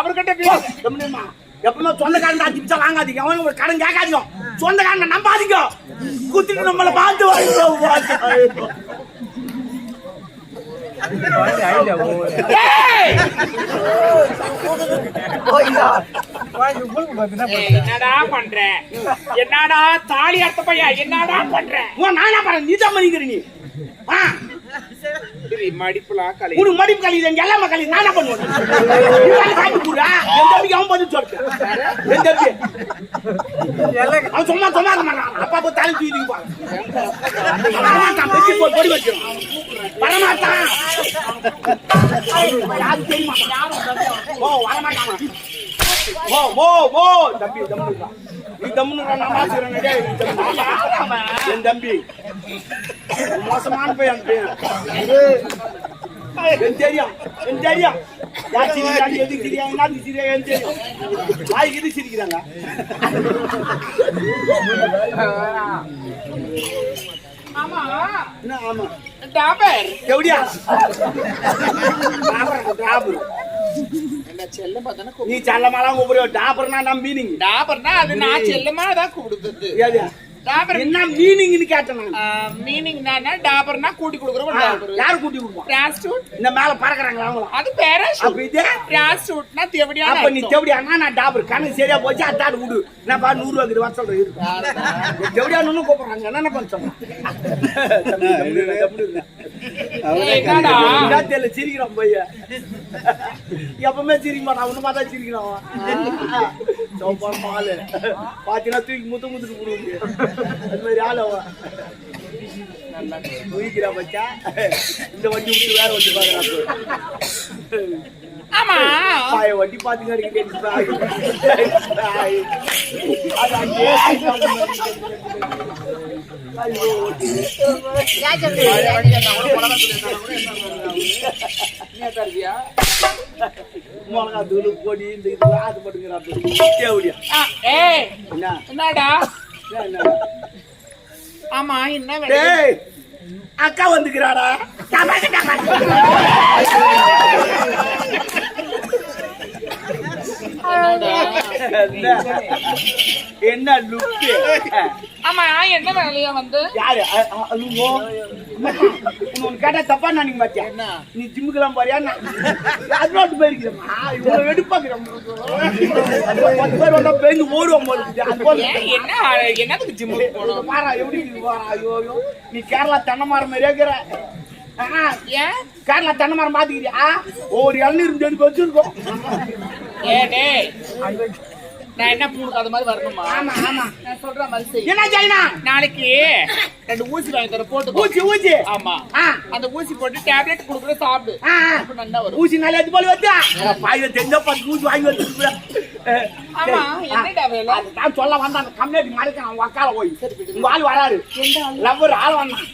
அவர்கிட்ட? எப்பவுமே சொந்தக்காரன் தான் திமிச்சா வாங்காதீங்க. அவன் ஒரு கடன் கேட்காதீங்க. சொந்தக்காரன் நம்பாதீங்க. குத்திட்டு நம்மள பார்த்து என்னடா பண்ற? என்னடா தாலி அறுத்த பையன்? என்னடா பண்ற? நான் என்ன பண்ண நீ தான் பண்ணிக்கிற நீ ஆ, சரி, உனக்கு மடிப்பு கழியுது எங்க எல்லாமே கழியுது நானா பண்ணுவேன்? நீ வேலை காட்டி? போடுறா என் தம்பிக்கு அவன் பதில் சொல்லிட்டு. என் தம்பி. அவன் சும்மா சும்மா இருக்க மாட்டான். அப்பா போய் தலை தூக்கி வரமாட்டான் பெட்டி போய் பொடி வச்சிடும் வரமாட்டான் யாரும் தெரிய மாட்டான் ஓ வரமாட்டான். ஓ ஓ ஓ தம்பி தம்பி நீ தம்பி. என் தம்பி. மோசமான பையன் எனக்கு தெரியும் எனக்கு தெரியும். யார் சிரிக்கிறாங்க எது சிரிக்கிறாங்க எனக்கு தெரியும். இது சிரிக்கிறாங்க? ஆமா. என்ன ஆமா. டாபர். எப்படியா? டாபர் என்ன செல்லமா தானே நீ சல்லமாலாம் கூப்பிடுற டாபர்னா நான் மீனிங் டாபர்னா அது நான் செல்லமா தான் கூப்பிடுறது ஏது டாபர் என்ன மீனிங்னு கேட்டேன் நான். மீனிங் என்னன்னா டாபர்னா கூட்டி கொடுக்குறோம் டாபர். யாரு கூட்டி கொடுப்பா? டிரான்ஸ்டியூட் இந்த மேல பறக்குறாங்களா அவங்களா? அது பேராஷூட் அப்ப இதே? டிரான்ஸ்டியூட்னா தேவடியான அப்ப நீ தேவடியானா நான் டாபர்? கணக்கு சரியா போச்சு அத்தாடு விடு. நான் பா நூறு ரூபாய்க்கு வர சொல்றேன் இருக்கு தேவடியானு கூப்பிடுறாங்க. என்ன பண்ண சொல்றேன்? என்னடா? சிரிக்கிறான் பையன் எப்பவுமே சிரிக்க மாட்டான் ஒண்ணு பார்த்தா சிரிக்கிறான் அவன். சோப்பா பாலு. பாத்தீங்கன்னா தூக்கி முத்து முத்துட்டு போடுவாங்க. அது மாதிரி ஆள் அவன். தூக்கிறா பச்சா. இந்த வண்டி விட்டு வேற வண்டி பாக்குறான். ஆமா. பாய வண்டி பாத்துங்க அடிக்கிட்டே பாய். அது அங்கேயே ஐயோ மிளகா தூள் பொடி இந்த இது அது என்ன என்னடா என்ன ஆமா என்ன அக்கா வந்துக்கிறாடா? என்ன லுக்கு ஆமா என்ன வேலையா வந்து? யாரு? அலுங்கோ உனக்கு கேட்டா தப்பா நினைக்க மாட்டியா? என்ன? நீ ஜிம்முக்கெல்லாம் போறியா? அதோட்டு போயிருக்கிறமா இவ்வளவு வெடுப்பாக்குறோம் பத்து பேர் வந்தா பேருந்து ஓடுவோம் போல. அது என்ன என்னதுக்கு ஜிம்முக்கு போகணும் பாரா எப்படி பாரா ஐயோ ஐயோ. நீ கேரளா தென்னை மரம் மாதிரியே இருக்கிற. ஆ, ஏன்? கேரளா தென்னை மரம் பாத்துக்கிறியா? ஒரு இளநீர் தேடி வச்சிருக்கோம். ஏ டேய்? நான் என்ன பூனுக்கு அது மாதிரி வரணுமா? ஆமா ஆமா. நான் சொல்ற மாதிரி என்ன செய்யனா நாளைக்கு ரெண்டு ஊசி வாங்கி தர போட்டு ஊசி ஊசி. ஆமா. அந்த ஊசி போட்டு டேப்லெட் குடுக்குற சாப்பிடு. அப்ப நல்லா வரும். ஊசி நல்லா இது போல வச்சா? பாய் தெரிஞ்ச பத்து ஊசி வாங்கி வச்சிருக்க ஆமா, என்னடா வேலை? நான் சொல்ல வந்தேன் அந்த கம்யூனிட்டி மறைக்க அவன் உக்கால போய். உங்க ஆள் வராரு. லவ்வர் ஆள் வந்தான்.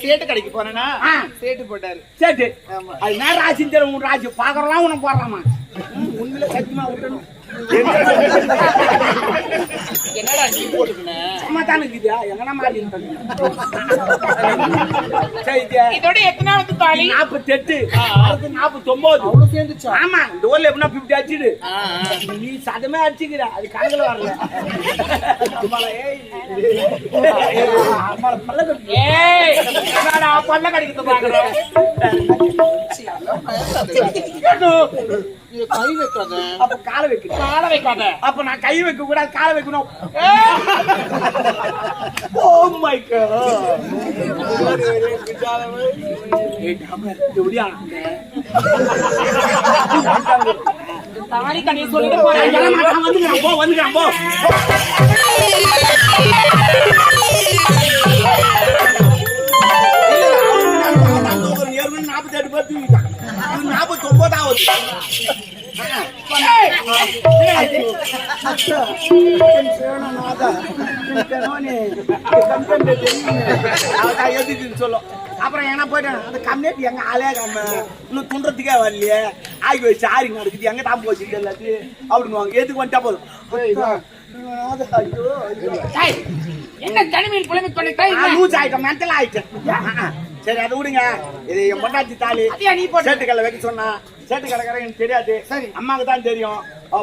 சேட்டு கடைக்கு போனேனா? ஆ. சேட்டு போட்டாரு. சரி ஆமா. அது நேரம் ராசின்னு தெரியும்? ராசி பாக்குறலாம் உனக்கு போடுறாமா? உண்மையில சத்தியமா விட்டணும் என்னடா நீ போட்டுக்கின சும்மா தானே இருக்குதா எங்கனா மாறி சரி இது இதோட எத்தனாவது தாலி நாற்பத்தெட்டு. ஆ. அடுத்து நாற்பத்தொன்பது அவ்வளவு சேர்ந்துச்சா? ஆமா இந்த ஊர்ல எப்படின்னா பிப்டி அடிச்சுடு. ஆ, ஆ. நீ சதமே அடிச்சுக்கிற அது கணக்குல வரல. ஏய். பல்ல கட்டு. ஏய் என்னடா பல்ல கடிக்கிறது பாக்குறேன் நீ கை வைக்காத. அப்ப காலை வைக்கணும். கால வைக்காத. அப்ப நான் கை வைக்க கூடாது காலை வைக்கணும். ஓ மை காட் கடையை சொல்லிட்டு போறேன். வந்துக்கிறான். போ வந்துக்கிறான் போ. நாற்பத்தெட்டு பேர் தூக்கிட்டான் இது நாற்பத்தொன்பதாவது சொல்லும் அப்புறம் என்ன போயிட்டேன் அந்த கம்யூனிட்டி எங்க ஆளே கம்ம இன்னும் துன்றதுக்கே வரலையே ஆகி வச்சு ஆரிங்க நடக்குது எங்க தான் போச்சு எல்லாத்தையும் அப்படின்னு எதுக்கு வந்துட்டா போதும் என்ன தனிமையில் என்ன? லூஸ் ஆயிட்டேன் மென்டல் ஆயிட்டேன் சரி அதை விடுங்க. இது என் பொண்டாட்டி தாலி. சேட்டுக்கல்ல வைக்க சொன்னா சேட்டுக்கடைக்காரன் எனக்கு தெரியாது. சரி. அம்மாக்கு தான் தெரியும்.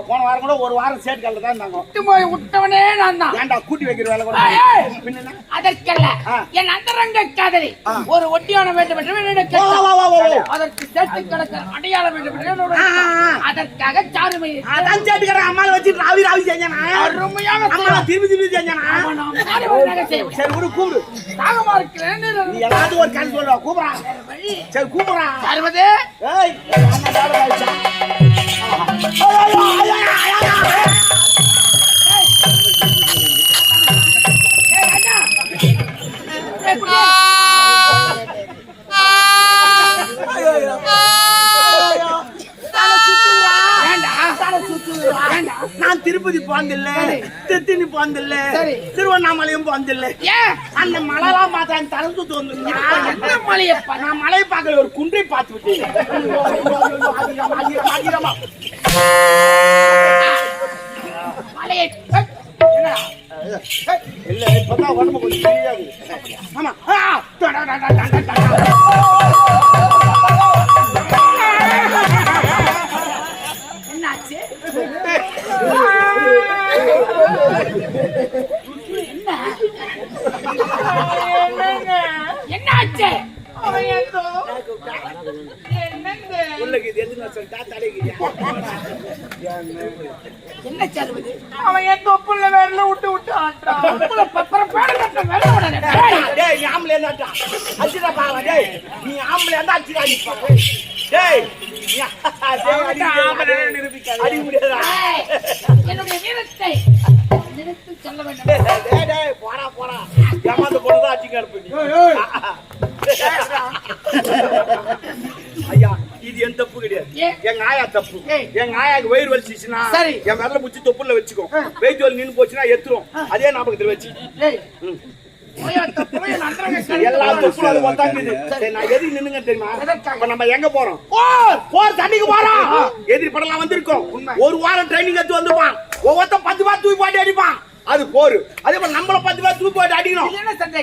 போன வாரம் கூட ஒரு வாரம் சேட்டுக்கல்ல தான் இருந்தாங்க. விட்டு போய் விட்டவனே நான் தான். ஏன்டா கூட்டி வைக்கிற வேலை கூட? அதற்கல்ல. என் அந்தரங்க காதலி. ஒரு ஒட்டியான வேண்டும் என்று அதற்கு சேர்த்து கிடக்க அடையாளம் வேண்டும். அதற்காக சாருமை அதான் சேட்டுக்காரன் அம்மாவை வச்சு ராவி ராவி செஞ்சானா? அருமையாக திருப்பி திருப்பி செஞ்சானா. சரி விடு கூப்பிடு. தாகமா இருக்கிறேன் நீ எல்லாத்துக்கும் ஒரு கணக்கு சொல்லுவா கூப்பிடா. சரி கூப்பிடா. அறுபது ஏய் போனதில்ல சரி. திருவண்ணாமலையும் போனதில்ல ஏன் அந்த மலைலாம் பார்த்தா எனக்கு தலை சுத்து வந்துருந்தா என்ன மலையப்பா நான் மலை பார்க்கல ஒரு குன்றை பார்த்து விட்டேன். மலையை இல்ல இப்பதான் உடம்பு கொஞ்சம். ஆமா என்ன சருவது அவன் என் தொப்புல வேறல விட்டு விட்டு ஆட்டான் ஆம்பளை இருந்தா பாவா டேய். நீ ஆம்பளை இருந்தா பாவா. டேய் என்னுடைய வீரத்தை நிறுத்தி சொல்ல வேண்டும். டேய், டேய், டேய், போடா போடா. ஏமாந்து போனதா அடிக்க அனுப்பு நீ. ஐயா இது என் தப்பு கிடையாது? எங்க ஆயா தப்பு. எங்க ஆயாக்கு வயிறு வலிச்சிச்சுன்னா சரி. என் விரல முச்சி தொப்புல வச்சுக்கோ. வெயிட் வலி நின்னு போச்சுன்னா எத்துரும். அதே ஞாபகத்துல வச்சு. டேய், போயாத்த போய் நன்றாக எல்லா கழித்து தொப்புல அது ஒத்தாங்குது சரி. நான் எதுக்கு நின்னுங்க தெரியுமா? எதற்காக? இப்ப நம்ம எங்க போறோம்? போர். போர் தண்ணிக்கு போறோம் எதிரி படலாம் வந்திருக்கோம். ஒரு வாரம் ட்ரைனிங் எடுத்து வந்துப்பான். ஒவ்வொருத்தன் பத்து பேர் தூக்கி போட்டு அடிப்பான். அது போர். அதே போல நம்மள பத்து பேர் தூக்கி போட்டு அடிக்கணும்?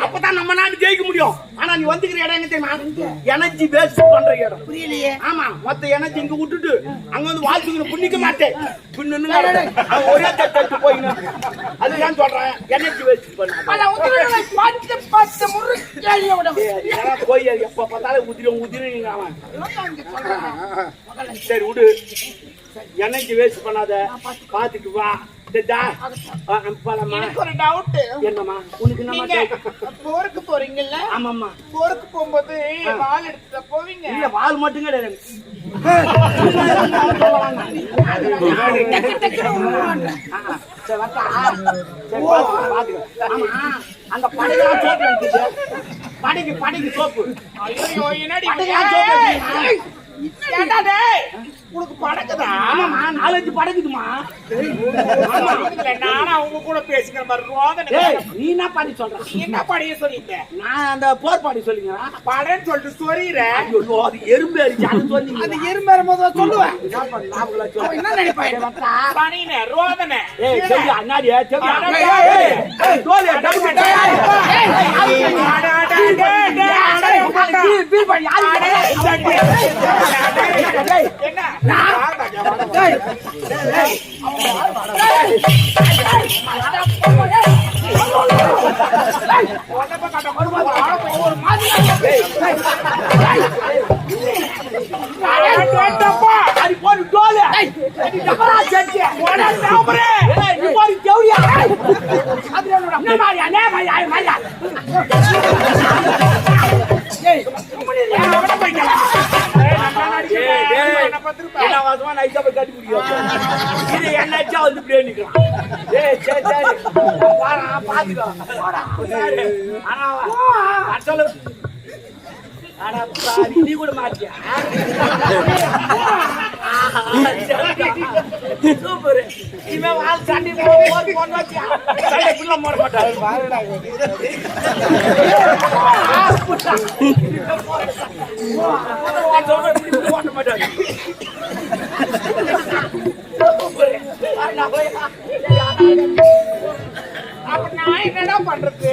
அப்பதான் நம்ம நாடு ஜெயிக்க முடியும். ஆனா நீ வந்துக்கிற இடம் எங்க தெரியுமா? எனர்ஜி வேஸ்ட் பண்ற இடம். புரியலையே. ஆமா மொத்த எனர்ஜி இங்க விட்டுட்டு அங்க வந்து வாழ்த்துக்கிற புண்ணிக்க மாட்டேன். பின்னு ஒரே தட்டு போயின்னு. அதுதான் சொல்றேன். எனர்ஜி வேஸ்ட் பண்ண போய் எப்ப பார்த்தாலும் உதிரும் உதிரும் அவன். சரி விடு. என்னைக்கு வேஸ்ட் பண்ணாத. பாத்துக்கு வா. எனக்கு ஒரு டவுட் என்னம்மா உனக்கு கேட்க- போருக்கு போறீங்கல்ல ஆமாம்மா போருக்கு போகும்போது வாள் எடுத்துட்டு போவீங்க இல்ல வால் மட்டும் கிடையாது அந்த படையெல்லாம் சோப்பு. படைக்கு படைக்கு சோப்பு என்னடி உனக்கு படக்குதா? ஆமாம்மா நாலஞ்சு படைக்குதுமா நானும் அவங்க கூட பேசிக்கிற மாதிரி ரோதனை நீ என்ன பாடி சொல்ற? என்ன படிய சொல்லிட்ட? நான் அந்த போர் பாடி சொல்லுங்க படன்னு சொல்லிட்டு சொறீர ஐயோ அது எறும்பு அடிச்சு அது சொன்னீங்க அது எறும்பேற போது சொல்லுவேன். என்ன நினைப்பான்? பணின ரோதனை. ஏய் செவி அண்ணாடி என்ன? மாதிரி வேண்டாப்பா. அடி போடு, நைஸா போய் கட்டி பிடிக்கும். இது என்னாச்சா வந்து இப்படியே நிக்கிறான். ஏய், சரி, சரி. வாடா, பாத்துக்கோ. வாடா. ஆனா, வா, சொல்லு. நீ கூட மாட்டியா? சூப்பர். இவன் வாழ் சண்டை போ- போட்டு போட்டு சண்டை பிள்ளை போட மாட்டாரு. நான் சொல்றேன், இப்படி மாட்டாரு. சூப்பர். அண்ணா, போய். அப்ப நான் என்னடா பண்றது?